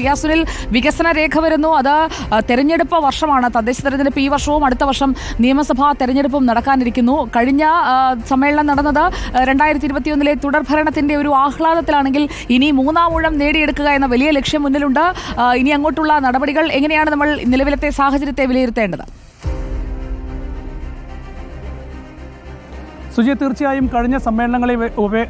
P R Sunil വികസന രേഖ വരുന്നു. അത് തെരഞ്ഞെടുപ്പ് വർഷമാണ്. തദ്ദേശ തെരഞ്ഞെടുപ്പ് ഈ വർഷവും അടുത്ത വർഷം നിയമസഭാ തെരഞ്ഞെടുപ്പും നടക്കാനിരിക്കുന്നു. കഴിഞ്ഞ സമ്മേളനം നടന്നത് രണ്ടായിരത്തി ഇരുപത്തിയൊന്നിലെ തുടർഭരണത്തിന്റെ ഒരു ആഹ്ലാദത്തിലാണെങ്കിൽ ഇനി മൂന്നാം ഊഴം നേടിയെടുക്കുക എന്ന വലിയ ലക്ഷ്യം മുന്നിലുണ്ട്. ഇനി അങ്ങോട്ടുള്ള നടപടികൾ എങ്ങനെയാണ് നമ്മൾ നിലവിലത്തെ സാഹചര്യത്തെ വിലയിരുത്തേണ്ടത്? സുജി തീർച്ചയായും കഴിഞ്ഞ സമ്മേളനങ്ങളെ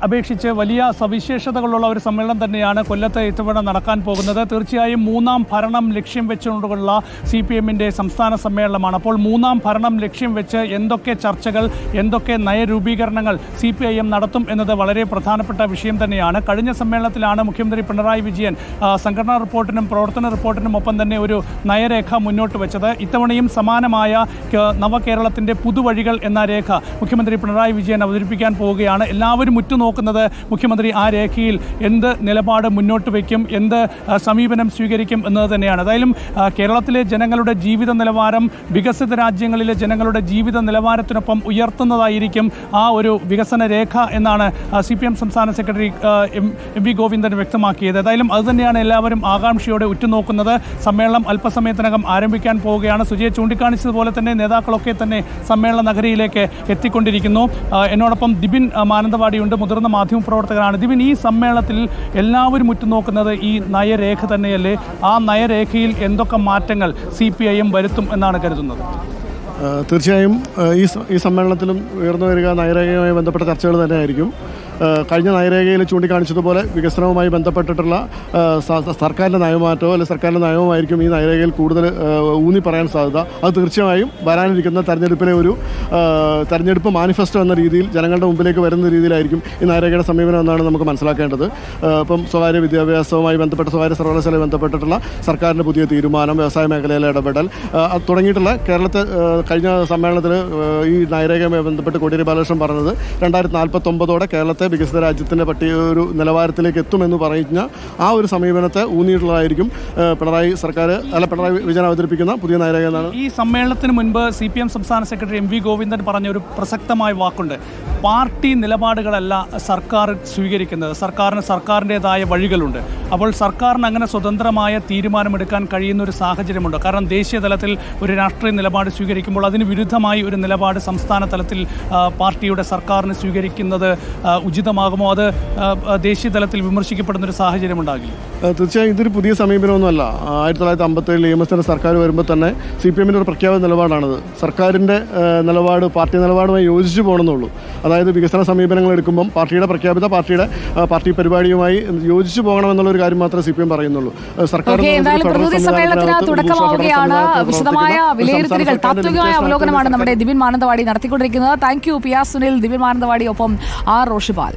അപേക്ഷിച്ച് വലിയ സവിശേഷതകളുള്ള ഒരു സമ്മേളനം തന്നെയാണ് കൊല്ലത്ത് ഇത്തവണ നടക്കാൻ പോകുന്നത്. തീർച്ചയായും മൂന്നാം ഭരണം ലക്ഷ്യം വെച്ചുകൊണ്ടുള്ള സി പി എമ്മിന്റെ സംസ്ഥാന സമ്മേളനമാണ്. അപ്പോൾ മൂന്നാം ഭരണം ലക്ഷ്യം വെച്ച് എന്തൊക്കെ ചർച്ചകൾ എന്തൊക്കെ നയരൂപീകരണങ്ങൾ സി പി ഐ എം നടത്തും എന്നത് വളരെ പ്രധാനപ്പെട്ട വിഷയം തന്നെയാണ്. കഴിഞ്ഞ സമ്മേളനത്തിലാണ് മുഖ്യമന്ത്രി പിണറായി വിജയൻ സംഘടനാ റിപ്പോർട്ടിനും പ്രവർത്തന റിപ്പോർട്ടിനും ഒപ്പം തന്നെ ഒരു നയരേഖ മുന്നോട്ട് വെച്ചത്. ഇത്തവണയും സമാനമായ നവകേരളത്തിന്റെ പുതുവഴികൾ എന്ന രേഖ മുഖ്യമന്ത്രി പിണറായി വിജയൻ അവതരിപ്പിക്കാൻ പോവുകയാണ്. എല്ലാവരും ഉറ്റുനോക്കുന്നത് മുഖ്യമന്ത്രി ആ രേഖയിൽ എന്ത് നിലപാട് മുന്നോട്ട് വയ്ക്കും എന്ത് സമീപനം സ്വീകരിക്കും എന്നത് തന്നെയാണ്. അതായാലും കേരളത്തിലെ ജനങ്ങളുടെ ജീവിത നിലവാരം വികസിത രാജ്യങ്ങളിലെ ജനങ്ങളുടെ ജീവിത നിലവാരത്തിനൊപ്പം ഉയർത്തുന്നതായിരിക്കും ആ ഒരു വികസന രേഖ എന്നാണ് സി പി എം സംസ്ഥാന സെക്രട്ടറി എം വി ഗോവിന്ദൻ വ്യക്തമാക്കിയത്. ഏതായാലും അതുതന്നെയാണ് എല്ലാവരും ആകാംക്ഷയോടെ ഉറ്റുനോക്കുന്നത്. സമ്മേളനം അല്പസമയത്തിനകം ആരംഭിക്കാൻ പോവുകയാണ്. സുജയെ ചൂണ്ടിക്കാണിച്ചതുപോലെ തന്നെ നേതാക്കളൊക്കെ തന്നെ സമ്മേളന നഗരിയിലേക്ക് എത്തിക്കൊണ്ടിരിക്കുന്നു. എന്നോടൊപ്പം ദിബിൻ മാനന്തവാടിയുണ്ട്. മുതിർന്ന മാധ്യമപ്രവർത്തകനാണ് ദിബിൻ ഈ സമ്മേളനത്തിൽ എല്ലാവരും ഉറ്റുനോക്കുന്നത് ഈ നയരേഖ തന്നെയല്ലേ? ആ നയരേഖയിൽ എന്തൊക്കെ മാറ്റങ്ങൾ സി പി ഐ എം വരുത്തും എന്നാണ് കരുതുന്നത്? തീർച്ചയായും ഈ ഈ സമ്മേളനത്തിലും ഉയർന്നു വരിക നയരേഖയുമായി ബന്ധപ്പെട്ട ചർച്ചകൾ തന്നെയായിരിക്കും. കഴിഞ്ഞ നയരേഖയിൽ ചൂണ്ടിക്കാണിച്ചതുപോലെ വികസനവുമായി ബന്ധപ്പെട്ടിട്ടുള്ള സർക്കാരിന്റെ നയമാറ്റമോ അല്ലെങ്കിൽ സർക്കാരിന്റെ നയവുമായിരിക്കും ഈ നയരേഖയിൽ കൂടുതൽ ഊന്നി പറയാൻ സാധ്യത. അത് തീർച്ചയായും വരാനിരിക്കുന്ന തെരഞ്ഞെടുപ്പിലെ ഒരു തെരഞ്ഞെടുപ്പ് മാനിഫെസ്റ്റോ എന്ന രീതിയിൽ ജനങ്ങളുടെ മുമ്പിലേക്ക് വരുന്ന രീതിയിലായിരിക്കും ഈ നയരേഖയുടെ സമീപനം എന്നാണ് നമുക്ക് മനസ്സിലാക്കേണ്ടത്. ഇപ്പം സ്വകാര്യ വിദ്യാഭ്യാസവുമായി ബന്ധപ്പെട്ട സ്വകാര്യ സർവകലാശാലയുമായി ബന്ധപ്പെട്ടിട്ടുള്ള സർക്കാരിന്റെ പുതിയ തീരുമാനം വ്യവസായ മേഖലയിലെ ഇടപെടൽ തുടങ്ങിയിട്ടുള്ള കേരളത്തെ കഴിഞ്ഞ സമ്മേളനത്തിൽ ഈ നയരേഖയുമായി ബന്ധപ്പെട്ട് കോടിയേരി ബാലകൃഷ്ണൻ പറഞ്ഞത് രണ്ടായിരത്തി നാൽപ്പത്തൊമ്പതോടെ കേരളത്തെ വികസിത രാജ്യത്തിന്റെ പട്ടിക ഒരു നിലവാരത്തിലേക്ക് എത്തുമെന്ന് പറഞ്ഞാൽ ആ ഒരു സമീപനത്തെ ഊന്നിയിട്ടുള്ളതായിരിക്കും പിണറായി സർക്കാർ അല്ല പിണറായി വിജയൻ അവതരിപ്പിക്കുന്ന പുതിയ നയരേഖ എന്നാണ്. ഈ സമ്മേളനത്തിന് മുൻപ് സി പി എം സംസ്ഥാന സെക്രട്ടറി എം വി ഗോവിന്ദൻ പറഞ്ഞ ഒരു പ്രസക്തമായ വാക്കുണ്ട്. പാർട്ടി നിലപാടുകളല്ല സർക്കാർ സ്വീകരിക്കുന്നത്. സർക്കാരിന് സർക്കാരിന്റെതായ വഴികളുണ്ട്. അപ്പോൾ സർക്കാരിന് അങ്ങനെ സ്വതന്ത്രമായ തീരുമാനമെടുക്കാൻ കഴിയുന്ന ഒരു സാഹചര്യമുണ്ട്. കാരണം ദേശീയ തലത്തിൽ ഒരു രാഷ്ട്രീയ നിലപാട് സ്വീകരിക്കുമ്പോൾ അതിന് വിരുദ്ധമായി ഒരു നിലപാട് സംസ്ഥാന തലത്തിൽ പാർട്ടിയുടെ സർക്കാരിന് സ്വീകരിക്കുന്നത് ആ, ഉചിതമാകുമോ? അത് ദേശീയ തലത്തിൽ വിമർശിക്കപ്പെടുന്ന ഒരു സാഹചര്യം ഉണ്ടാകില്ല തീർച്ചയായും ഇതൊരു പുതിയ സമീപനമൊന്നുമല്ല. ആയിരത്തി തൊള്ളായിരത്തി അമ്പത്തേഴിൽ എം സർക്കാർ വരുമ്പോൾ തന്നെ സി പി എമ്മിന്റെ ഒരു പ്രഖ്യാപിത നിലപാടാണത്. സർക്കാരിന്റെ നിലപാട് പാർട്ടി നിലപാടുമായി യോജിച്ചു പോകണമെന്നുള്ളൂ. അതായത് വികസന സമീപനങ്ങൾ എടുക്കുമ്പം പാർട്ടിയുടെ പ്രഖ്യാപിത പാർട്ടിയുടെ പാർട്ടി പരിപാടിയുമായി യോജിച്ചു പോകണമെന്നുള്ള ഒരു കാര്യം മാത്രമേ സി പി എം പറയുന്നുള്ളൂ. സർക്കാർ വിശദമായ വിലയിരുത്തലുകൾ. താത്വികമായ അവലോകനമാണ് നമ്മുടെ ദിവിൻ മാനന്തവാടി നടത്തിക്കൊണ്ടിരിക്കുന്നത്. Thank you P R Sunil Divin Mananthavady ഒപ്പം ആർ റോഷിപാൽ.